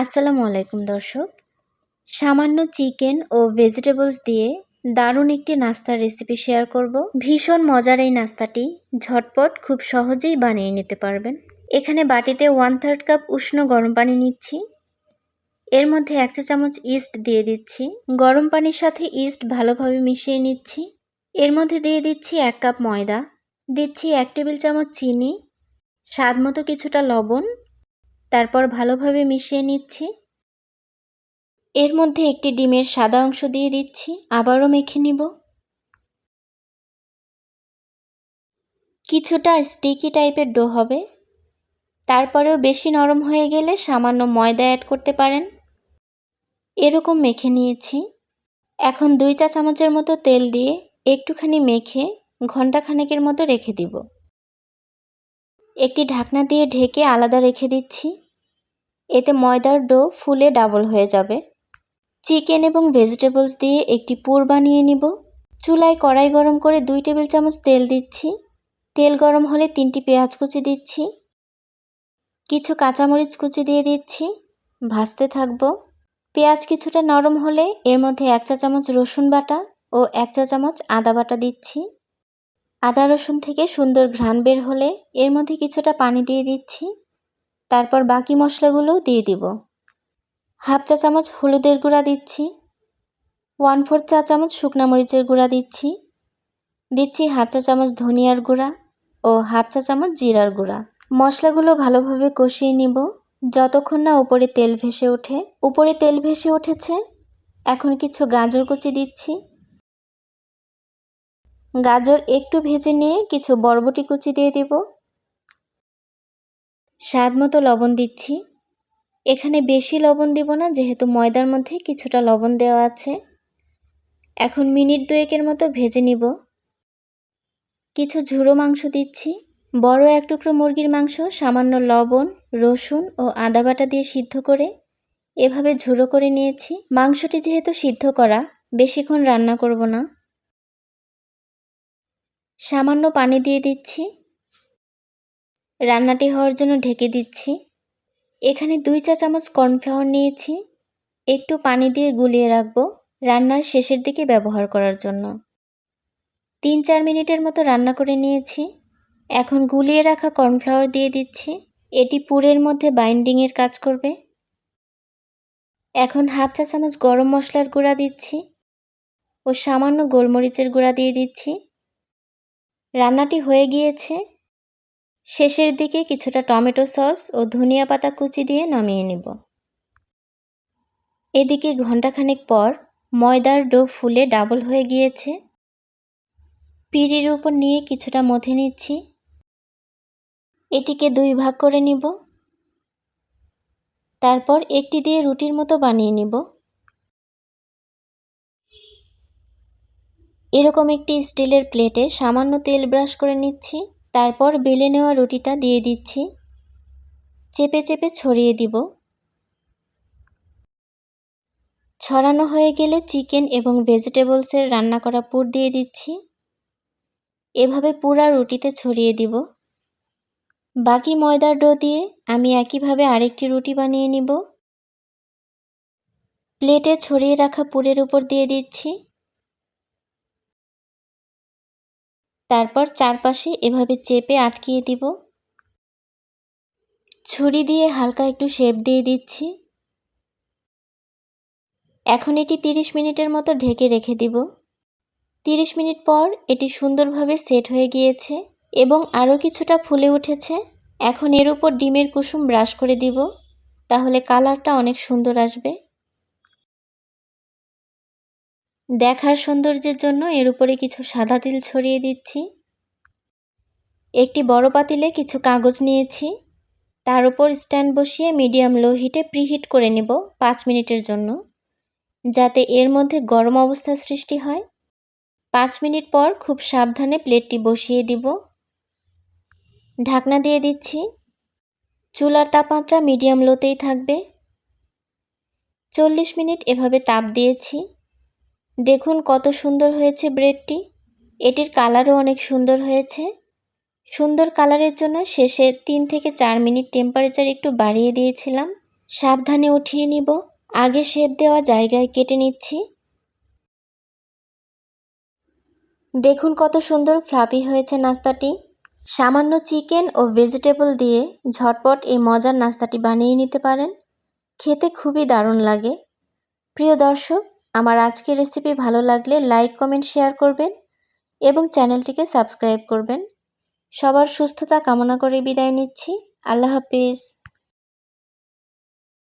আসসালামু আলাইকুম দর্শক। সামান্য চিকেন ও ভেজিটেবলস দিয়ে দারুণ একটি নাস্তার রেসিপি শেয়ার করব। ভীষণ মজার এই নাস্তাটি ঝটপট খুব সহজেই বানিয়ে নিতে পারবেন। এখানে বাটিতে ওয়ান থার্ড কাপ উষ্ণ গরম পানি নিচ্ছি। এর মধ্যে এক চা চামচ ইস্ট দিয়ে দিচ্ছি। গরম পানির সাথে ইস্ট ভালোভাবে মিশিয়ে নিচ্ছি। এর মধ্যে দিয়ে দিচ্ছি এক কাপ ময়দা। দিচ্ছি এক টেবিল চামচ চিনি। স্বাদ মতো কিছুটা লবণ। তারপর ভালোভাবে মিশিয়ে নিচ্ছি। এর মধ্যে একটি ডিমের সাদা অংশ দিয়ে দিচ্ছি, আবারও মেখে নিব। কিছুটা স্টিকি টাইপের ডো হবে। তারপরেও বেশি নরম হয়ে গেলে সামান্য ময়দা অ্যাড করতে পারেন। এরকম মেখে নিয়েছি। এখন দুই চা চামচের মতো তেল দিয়ে একটুখানি মেখে ঘন্টাখানেকের মতো রেখে দিব। একটি ঢাকনা দিয়ে ঢেকে আলাদা রেখে দিচ্ছি। এতে ময়দার ডো ফুলে ডাবল হয়ে যাবে। চিকেন এবং ভেজিটেবলস দিয়ে একটি পুর বানিয়ে নিব। চুলায় কড়াই গরম করে দুই টেবিল চামচ তেল দিচ্ছি। তেল গরম হলে তিনটি পেঁয়াজ কুচি দিচ্ছি। কিছু কাঁচামরিচ কুচি দিয়ে দিচ্ছি। ভাজতে থাকব। পেঁয়াজ কিছুটা নরম হলে এর মধ্যে এক চা চামচ রসুন বাটা ও এক চা চামচ আদা বাটা দিচ্ছি। আদা রসুন থেকে সুন্দর ঘ্রাণ বের হলে এর মধ্যে কিছুটা পানি দিয়ে দিচ্ছি। তারপর বাকি মশলাগুলোও দিয়ে দিব। হাফ চা চামচ হলুদের গুঁড়া দিচ্ছি। ওয়ান ফোর চা চামচ শুকনা মরিচের গুঁড়া দিচ্ছি। দিচ্ছি হাফ চা চামচ ধনিয়ার গুঁড়া ও হাফ চা চামচ জিরার গুঁড়া। মশলাগুলো ভালোভাবে কষিয়ে নিব। যতক্ষণ না উপরে তেল ভেসে ওঠে। উপরে তেল ভেসে উঠেছে। এখন কিছু গাজর কুচি দিচ্ছি। গাজর একটু ভেজে নিয়ে কিছু বরবটি কুচি দিয়ে দেব। স্বাদ মতো লবণ দিচ্ছি। এখানে বেশি লবণ দিব না, যেহেতু ময়দার মধ্যে কিছুটা লবণ দেওয়া আছে। এখন মিনিট দুয়েকের মতো ভেজে নিব। কিছু ঝুড়ো মাংস দিচ্ছি। বড় এক টুকরো মুরগির মাংস, সামান্য লবণ, রসুন ও আদা বাটা দিয়ে সিদ্ধ করে এভাবে ঝুড়ো করে নিয়েছি। মাংসটি যেহেতু সিদ্ধ করা, বেশিক্ষণ রান্না করব না। সামান্য পানি দিয়ে দিচ্ছি। রান্নাটি হওয়ার জন্য ঢেকে দিচ্ছি। এখানে দুই চা চামচ কর্নফ্লাওয়ার নিয়েছি। একটু পানি দিয়ে গুলিয়ে রাখব রান্নার শেষের দিকে ব্যবহার করার জন্য। তিন চার মিনিটের মতো রান্না করে নিয়েছি। এখন গুলিয়ে রাখা কর্নফ্লাওয়ার দিয়ে দিচ্ছি। এটি পুরের মধ্যে বাইন্ডিংয়ের কাজ করবে। এখন হাফ চা চামচ গরম মশলার গুঁড়া দিচ্ছি। ও সামান্য গোলমরিচের গুঁড়া দিয়ে দিচ্ছি। রান্নাটি হয়ে গিয়েছে। শেষের দিকে কিছুটা টমেটো সস ও ধনিয়া পাতা কুচি দিয়ে নামিয়ে নিব। এদিকে ঘণ্টাখানেক পর ময়দার ডো ফুলে ডাবল হয়ে গিয়েছে। পিড়ির উপর নিয়ে কিছুটা মথে নিচ্ছি। এটিকে দুই ভাগ করে নিব। তারপর একটি দিয়ে রুটির মতো বানিয়ে নিব। এরকম একটি স্টিলের প্লেটে সামান্য তেল ব্রাশ করে নিচ্ছি, তারপর বেলে নেওয়া রুটিটা দিয়ে দিচ্ছি। চেপে চেপে ছড়িয়ে দিব। ছড়ানো হয়ে গেলে চিকেন এবং ভেজিটেবলসের রান্না করা পুর দিয়ে দিচ্ছি। এভাবে পুরা রুটিতে ছড়িয়ে দিব। বাকি ময়দার ডো দিয়ে আমি একইভাবে আরেকটি রুটি বানিয়ে নিব। প্লেটে ছড়িয়ে রাখা পুরের উপর দিয়ে দিচ্ছি। তারপর চারপাশে এভাবে চেপে আটকিয়ে দিব। ছুরি দিয়ে হালকা একটু শেপ দিয়ে দিচ্ছি। এখন এটি তিরিশ মিনিটের মতো ঢেকে রেখে দিব। তিরিশ মিনিট পর এটি সুন্দরভাবে সেট হয়ে গিয়েছে এবং আরও কিছুটা ফুলে উঠেছে। এখন এর উপর ডিমের কুসুম ব্রাশ করে দিব। তাহলে কালারটা অনেক সুন্দর আসবে। দেখার সৌন্দর্যের জন্য এর উপরে কিছু সাদা তিল ছড়িয়ে দিচ্ছি। একটি বড় পাতিলে কিছু কাগজ নিয়েছি। তার উপর স্ট্যান্ড বসিয়ে মিডিয়াম লো হিটে প্রিহিট করে নেব পাঁচ মিনিটের জন্য, যাতে এর মধ্যে গরম অবস্থা সৃষ্টি হয়। পাঁচ মিনিট পর খুব সাবধানে প্লেটটি বসিয়ে দিব। ঢাকনা দিয়ে দিচ্ছি। চুলার তাপমাত্রা মিডিয়াম লোতেই থাকবে। চল্লিশ মিনিট এভাবে তাপ দিয়েছি। দেখুন কত সুন্দর হয়েছে ব্রেডটি। এটির কালারও অনেক সুন্দর হয়েছে। সুন্দর কালারের জন্য শেষে তিন থেকে চার মিনিট টেম্পারেচার একটু বাড়িয়ে দিয়েছিলাম। সাবধানে উঠিয়ে নিব। আগে শেপ দেওয়া জায়গায় কেটে নিচ্ছি। দেখুন কত সুন্দর ফ্লাপি হয়েছে নাস্তাটি। সামান্য চিকেন ও ভেজিটেবল দিয়ে ঝটপট এই মজার নাস্তাটি বানিয়ে নিতে পারেন। খেতে খুবই দারুণ লাগে। প্রিয় দর্শক আমার আজকের রেসিপি ভালো লাগলে লাইক কমেন্ট শেয়ার করবেন এবং চ্যানেলটিকে সাবস্ক্রাইব করবেন। সবার সুস্থতা কামনা করে বিদায় নিচ্ছি। আল্লাহ হাফিজ।